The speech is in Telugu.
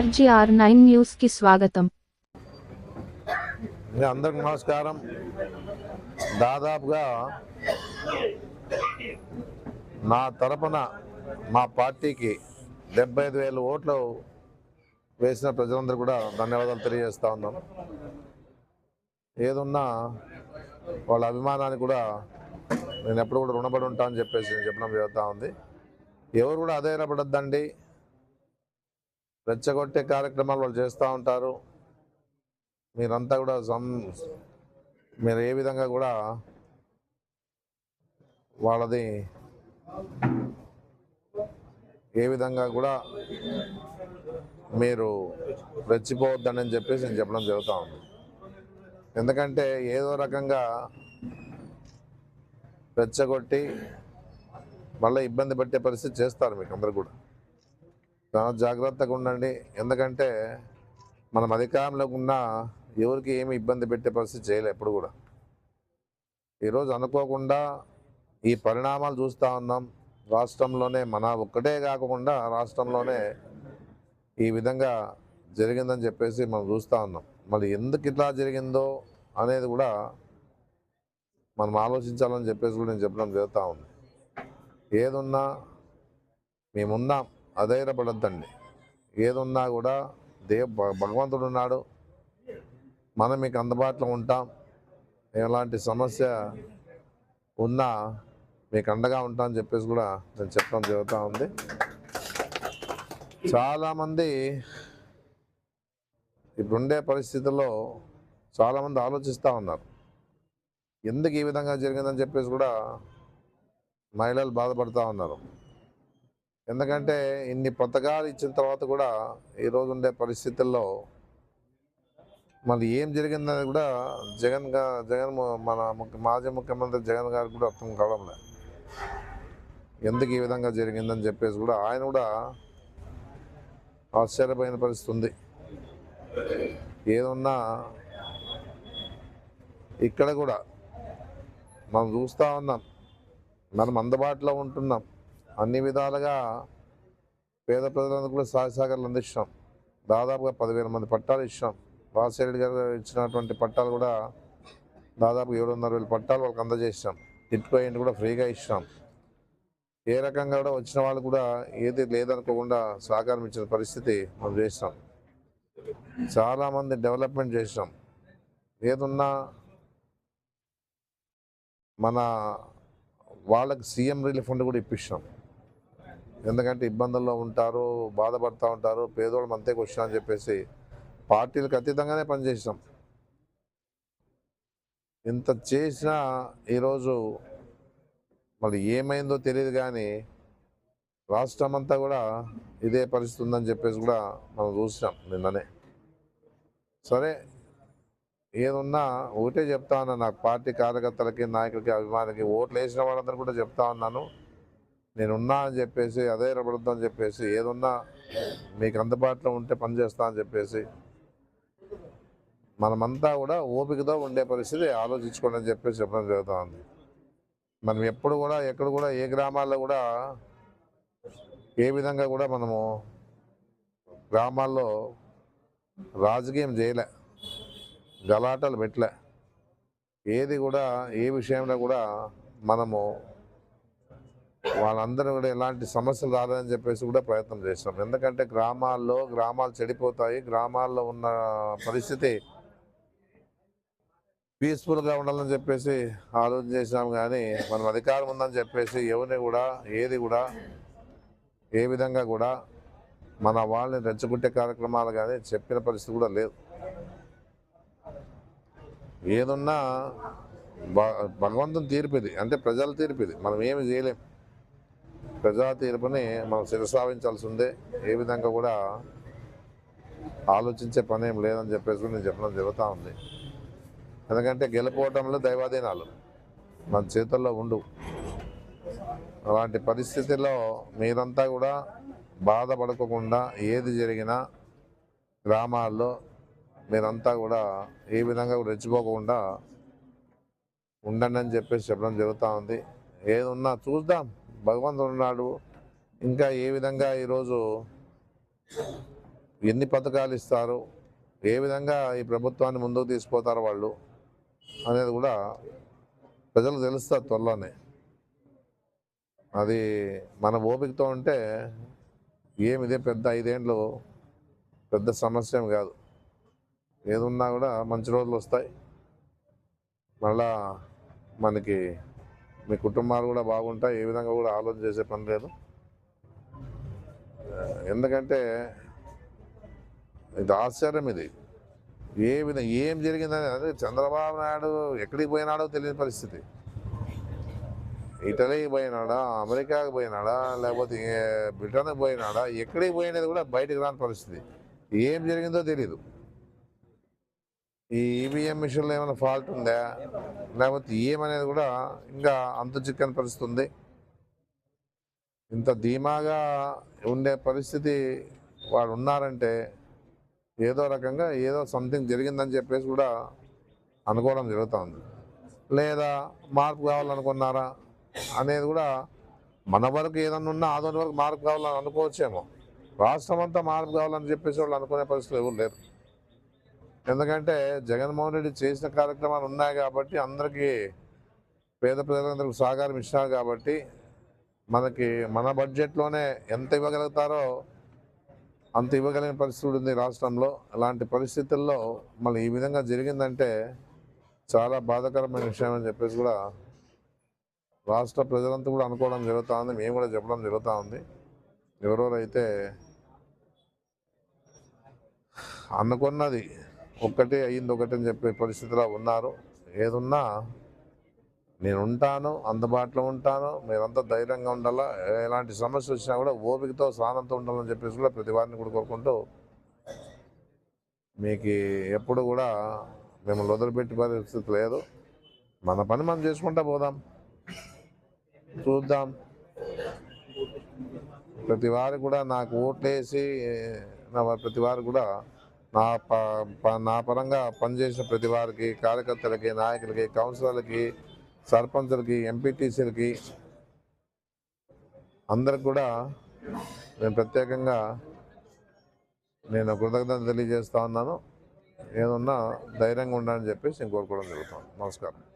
ఆర్జీఆర్ నైన్ న్యూస్కి స్వాగతం అందరికి నమస్కారం. దాదాపుగా నా తరపున మా పార్టీకి డెబ్బై ఐదు వేల ఓట్లు వేసిన ప్రజలందరూ కూడా ధన్యవాదాలు తెలియజేస్తా ఉన్నాం. ఏదున్నా వాళ్ళ అభిమానానికి కూడా నేను ఎప్పుడు కూడా రుణపడి ఉంటా అని చెప్పేసి చెప్పడం జరుగుతూ ఉంది. ఎవరు కూడా అధైర్యపడద్దండి. రెచ్చగొట్టే కార్యక్రమాలు వాళ్ళు చేస్తూ ఉంటారు. మీరంతా కూడా సం మీరు ఏ విధంగా కూడా వాళ్ళది ఏ విధంగా కూడా మీరు రెచ్చిపోవద్దని అని చెప్పేసి నేను చెప్పడం జరుగుతూ ఉంది. ఎందుకంటే ఏదో రకంగా రెచ్చగొట్టి మళ్ళీ ఇబ్బంది పెట్టే పరిస్థితి చేస్తారు మీకు అందరు కూడా. చాలా జాగ్రత్తగా ఉండండి. ఎందుకంటే మనం అధికారంలో ఉన్నా ఎవరికి ఏమి ఇబ్బంది పెట్టే పరిస్థితి చేయలే ఎప్పుడు కూడా. ఈరోజు అనుకోకుండా ఈ పరిణామాలు చూస్తూ ఉన్నాం. రాష్ట్రంలోనే మన ఒక్కటే కాకుండా రాష్ట్రంలోనే ఈ విధంగా జరిగిందని చెప్పేసి మనం చూస్తూ ఉన్నాం. మళ్ళీ ఎందుకు ఇట్లా జరిగిందో అనేది కూడా మనం ఆలోచించాలని చెప్పేసి కూడా నేను చెప్పడం జరుగుతూ ఉంది. ఏదున్నా మేమున్నాం. అధైర్యపడద్దండి. ఏదున్నా కూడా దేవ భ- భగవంతుడు ఉన్నాడు. మనం మీకు అందుబాటులో ఉంటాం. ఎలాంటి సమస్య ఉన్నా మీకు అండగా ఉంటామని చెప్పేసి కూడా నేను చెప్పడం జరుగుతూ ఉంది. చాలామంది ఇప్పుడుండే పరిస్థితుల్లో చాలామంది ఆలోచిస్తూ ఉన్నారు. ఎందుకు ఈ విధంగా జరిగిందని చెప్పేసి కూడా మహిళలు బాధపడుతూ ఉన్నారు. ఎందుకంటే ఇన్ని పథకాలు ఇచ్చిన తర్వాత కూడా ఈరోజు ఉండే పరిస్థితుల్లో మరి ఏం జరిగిందని కూడా జగన్ జగన్ ము- మన మాజీ ముఖ్యమంత్రి జగన్ గారికి కూడా అర్థం కావడం లేదు ఎందుకు ఈ విధంగా జరిగిందని చెప్పేసి కూడా ఆయన కూడా ఆశ్చర్యపోయిన పరిస్థితి ఉంది. ఏదన్నా ఇక్కడ కూడా మనం చూస్తూ ఉన్నాం. మనం అందుబాటులో ఉంటున్నాం. అన్ని విధాలుగా పేద ప్రజలందరూ కూడా సహాయ సహకారాలు అందిస్తాం. దాదాపుగా పదివేల మంది పట్టాలు ఇచ్చాం రాజశేఖర్ గారు ఇచ్చినటువంటి పట్టాలు కూడా దాదాపు ఏడు వందల వేల పట్టాలు వాళ్ళకి అందజేసాం కిట్ ఇంటి కూడా ఫ్రీగా ఇచ్చాం ఏ రకంగా కూడా వచ్చిన వాళ్ళు కూడా ఏది లేదనుకోకుండా సహకారం ఇచ్చిన పరిస్థితి మనం చేసాం చాలామంది డెవలప్మెంట్ చేసాం ఏదున్నా మన వాళ్ళకి సీఎం రిలీఫ్ ఫండ్ కూడా ఇప్పించాం ఎందుకంటే ఇబ్బందుల్లో ఉంటారు బాధపడుతూ ఉంటారు పేదోళ్ళు అంతేకి వచ్చినా అని చెప్పేసి పార్టీలకు అతీతంగానే పనిచేసాం ఇంత చేసినా ఈరోజు మరి ఏమైందో తెలియదు కానీ రాష్ట్రం అంతా కూడా ఇదే పరిస్థితి ఉందని చెప్పేసి కూడా మనం చూసాం నిన్ననే. సరే ఏదున్నా ఒకటే చెప్తా ఉన్నా నాకు పార్టీ కార్యకర్తలకి నాయకులకి అభిమానికి ఓట్లు వేసిన వాళ్ళందరూ కూడా చెప్తా ఉన్నాను. నేను ఉన్నా అని చెప్పేసి అదే రబడుద్దాం అని చెప్పేసి ఏదున్నా మీకు అందుబాటులో ఉంటే పనిచేస్తా అని చెప్పేసి మనమంతా కూడా ఓపికతో ఉండే పరిస్థితి ఆలోచించుకోండి అని చెప్పేసి చెప్పడం జరుగుతూ ఉంది. మనం ఎప్పుడు కూడా ఎక్కడ కూడా ఏ గ్రామాల్లో కూడా ఏ విధంగా కూడా మనము గ్రామాల్లో రాజకీయం చేయలే గలాటలు పెట్టలే. ఏది కూడా ఏ విషయంలో కూడా మనము వాళ్ళందరూ కూడా ఎలాంటి సమస్యలు రాదని చెప్పేసి కూడా ప్రయత్నం చేస్తాం ఎందుకంటే గ్రామాల్లో గ్రామాలు చెడిపోతాయి. గ్రామాల్లో ఉన్న పరిస్థితి పీస్ఫుల్గా ఉండాలని చెప్పేసి ఆలోచన చేసినాం కానీ మనం అధికారం ఉందని చెప్పేసి ఎవరిని కూడా ఏది కూడా ఏ విధంగా కూడా మన వాళ్ళని రెచ్చగొట్టే కార్యక్రమాలు కానీ చెప్పిన పరిస్థితి కూడా లేదు. ఏదున్నా భగవంతుని తీర్పు ఇది అంటే ప్రజల తీర్పు ఇది మనం ఏమి చేయలేం. ప్రజా తీర్పుని మనం శిరసావించాల్సి ఉంది ఏ విధంగా కూడా ఆలోచించే పని ఏం లేదని చెప్పేసి కూడా నేను చెప్పడం జరుగుతూ ఉంది. ఎందుకంటే గెలుపోవటంలో దైవాధీనాలు మన చేతుల్లో ఉండు. అలాంటి పరిస్థితిలో మీరంతా కూడా బాధపడకుండా ఏది జరిగినా గ్రామాల్లో మీరంతా కూడా ఏ విధంగా కూడా రెచ్చిపోకుండా ఉండండి అని చెప్పేసి చెప్పడం జరుగుతూ ఉంది. ఏదున్నా చూద్దాం. భగవంతుడు ఉన్నాడు. ఇంకా ఏ విధంగా ఈరోజు ఎన్ని పథకాలు ఇస్తారు? ఏ విధంగా ఈ ప్రభుత్వాన్ని ముందుకు తీసుకుపోతారు వాళ్ళు? అనేది కూడా ప్రజలకు తెలుస్తుంది త్వరలోనే. అది మన ఓపికతో ఉంటే ఏమి ఇదే పెద్ద ఐదేండ్లు పెద్ద సమస్య కాదు. ఏదున్నా కూడా మంచి రోజులు వస్తాయి. మళ్ళా మనకి మీ కుటుంబాలు కూడా బాగుంటాయి ఏ విధంగా కూడా ఆలోచన చేసే పని లేదు. ఎందుకంటే ఇది ఆశ్చర్యం ఇది. ఏ విధంగా ఏం జరిగిందని అదే చంద్రబాబు నాయుడు ఎక్కడికి పోయినాడో తెలియని పరిస్థితి. ఇటలీకి పోయినాడా అమెరికాకి పోయినాడా లేకపోతే బ్రిటన్కి పోయినాడా ఎక్కడికి పోయినది కూడా బయటకు రాని పరిస్థితి. ఏం జరిగిందో తెలియదు ఈ ఈవీఎం మిషన్లో ఏమైనా ఫాల్ట్ ఉందా? లేకపోతే ఏమనేది కూడా ఇంకా అంత చిక్కని పరిస్థితి ఉంది ఇంత ధీమాగా ఉండే పరిస్థితి వాళ్ళు ఉన్నారంటే ఏదో రకంగా ఏదో సంథింగ్ జరిగిందని చెప్పేసి కూడా అనుకోవడం జరుగుతుంది. లేదా మార్పు కావాలనుకున్నారా అనేది కూడా మన వరకు ఏదన్నా ఉన్నా ఆదోని వరకు మార్పు కావాలని అనుకోవచ్చేమో. రాష్ట్రం అంతా మార్పు కావాలని చెప్పేసి వాళ్ళు అనుకునే పరిస్థితులు ఎవరు లేరు. ఎందుకంటే జగన్మోహన్ రెడ్డి చేసిన కార్యక్రమాలు ఉన్నాయి కాబట్టి అందరికీ పేద ప్రజలందరికీ సహకారం ఇచ్చినారు కాబట్టి మనకి మన బడ్జెట్లోనే ఎంత ఇవ్వగలుగుతారో అంత ఇవ్వగలిగిన పరిస్థితి ఉంది రాష్ట్రంలో. అలాంటి పరిస్థితుల్లో మళ్ళీ ఈ విధంగా జరిగిందంటే చాలా బాధాకరమైన విషయం అని చెప్పేసి కూడా రాష్ట్ర ప్రజలంతా కూడా అనుకోవడం జరుగుతూ ఉంది మేము కూడా చెప్పడం జరుగుతూ ఉంది ఎవరెవరైతే అనుకున్నది ఒక్కటే అయ్యింది ఒకటి అని చెప్పే పరిస్థితిలో ఉన్నారు. ఏదున్నా నేను ఉంటాను అందుబాటులో ఉంటాను మీరంతా ధైర్యంగా ఉండాలా? ఎలాంటి సమస్య వచ్చినా కూడా ఓపికతో స్నానంతో ఉండాలని చెప్పేసి కూడా ప్రతి వారిని కూడా కోరుకుంటూ మీకు ఎప్పుడు కూడా మిమ్మల్ని వదిలిపెట్టే పరిస్థితి లేదు. మన పని మనం చేసుకుంటా పోదాం. చూద్దాం. ప్రతి వారు కూడా నాకు ఓట్లేసి నా ప్రతి వారు కూడా నా ప ప- నా పరంగా పనిచేసిన ప్రతి వారికి కార్యకర్తలకి నాయకులకి కౌన్సిలర్లకి సర్పంచ్లకి ఎంపీటీసీలకి అందరికి కూడా నేను ప్రత్యేకంగా నేను కృతజ్ఞత తెలియజేస్తా ఉన్నాను. ఏదన్నా ధైర్యంగా ఉండాలని చెప్పేసి నేను కోరుకోవడం జరుగుతాను నమస్కారం.